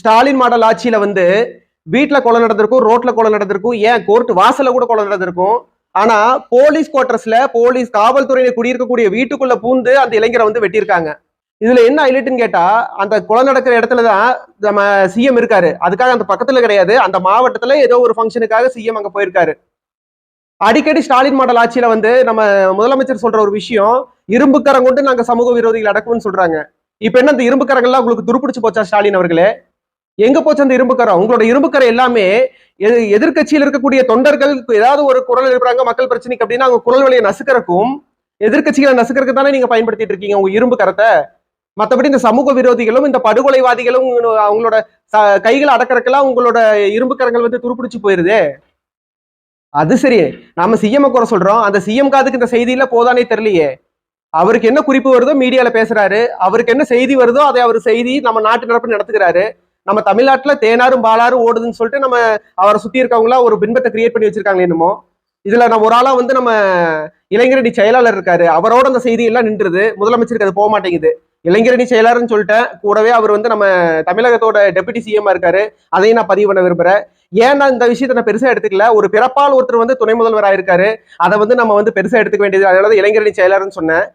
Stalin model ஆட்சியில வந்து வீட்டுல கொலை நடந்திருக்கும் ரோட்ல கொலை நடந்திருக்கும் ஏன் கோர்ட் வாசல்ல கூட கொலை நடந்திருக்கும். ஆனா போலீஸ் குவார்டர்ஸ்ல போலீஸ் காவல்துறையில குடியிருக்கக்கூடிய வீட்டுக்குள்ள பூந்து அந்த இளைஞரை வந்து வெட்டியிருக்காங்க. இதுல என்ன ஹைலைட்னு கேட்டா அந்த கொலை நடக்கிற இடத்துல தான் நம்ம சிஎம் இருக்காரு. அதுக்காக அந்த பக்கத்துல கிடையாது. அந்த மாவட்டத்துல ஏதோ ஒரு ஃபங்க்ஷனுக்காக சிஎம் அங்க போயிருக்காரு. அடிக்கடி ஸ்டாலின் மாடல் ஆட்சியில வந்து நம்ம முதலமைச்சர் சொல்ற ஒரு விஷயம் இரும்புக்கரம் கொண்டு நாங்க சமூக விரோதிகள் அடக்குவோம்னு சொல்றாங்க. இப்ப என்ன அந்த இரும்புக்கரங்கள்லாம் உங்களுக்கு துருப்பிடிச்சு போச்சா ஸ்டாலின் அவர்களே? எங்க போச்சு அந்த இரும்புக்கரம் உங்களோட இரும்புக்கரை எல்லாமே எதிர்கட்சியில் எதிர்க்கட்சியில் இருக்கக்கூடிய தொண்டர்கள் ஏதாவது ஒரு குரல் எழுப்புறாங்க மக்கள் பிரச்சனைக்கு அப்படின்னா அவங்க குரல் வழியை நசுக்கறக்கும் எதிர்க்கட்சிகளை நசுக்கறதுக்கு தானே நீங்க பயன்படுத்திட்டு இருக்கீங்க உங்க இரும்பு கரத்தை மற்றபடி இந்த சமூக விரோதிகளும் இந்த படுகொலைவாதிகளும் அவங்களோட ச- கைகளை அடக்கறக்கெல்லாம் உங்களோட இரும்பு கரங்கள் வந்து துருப்பிடிச்சு போயிருதே. அது சரி. நாம சிஎம் குறை சொல்றோம். அந்த சிஎம் காதுக்கு இந்த செய்தியில போதானே தெரியலையே. அவருக்கு என்ன குறிப்பு வருதோ மீடியால பேசுறாரு. அவருக்கு என்ன செய்தி வருதோ அதை அவர் செய்தி நம்ம நாட்டு நடப்பு நடத்துக்கிறாரு நம்ம தமிழ்நாட்டுல தேனாரும் பாலாரும் ஓடுதுன்னு சொல்லிட்டு நம்ம அவரை சுத்தி இருக்கவங்களா ஒரு பின்பத்தை கிரியேட் பண்ணி வச்சிருக்காங்க என்னமோ. இதுல நம்ம ஒரு ஆளா வந்து நம்ம இளைஞரணி செயலாளர் இருக்காரு. அவரோட அந்த செய்தி எல்லாம் நின்றுது. முதலமைச்சருக்கு அது போக மாட்டேங்குது. இளைஞரணி செயலாளர்னு சொல்லிட்டேன். கூடவே அவர் வந்து நம்ம தமிழகத்தோட டெபுட்டி சிஎம்மா இருக்காரு. அதையும் நான் பதிவு பண்ண விரும்புறேன். ஏன் நான் இந்த விஷயத்தை நான் பெருசா எடுத்துக்கல. ஒரு பிறப்பால் ஒருத்தர் வந்து துணை முதல்வர் ஆயிருக்காரு. அதை வந்து நம்ம வந்து பெருசா எடுத்துக்க வேண்டியது அதனால இளைஞரணி செயலாளர்னு சொன்னேன்.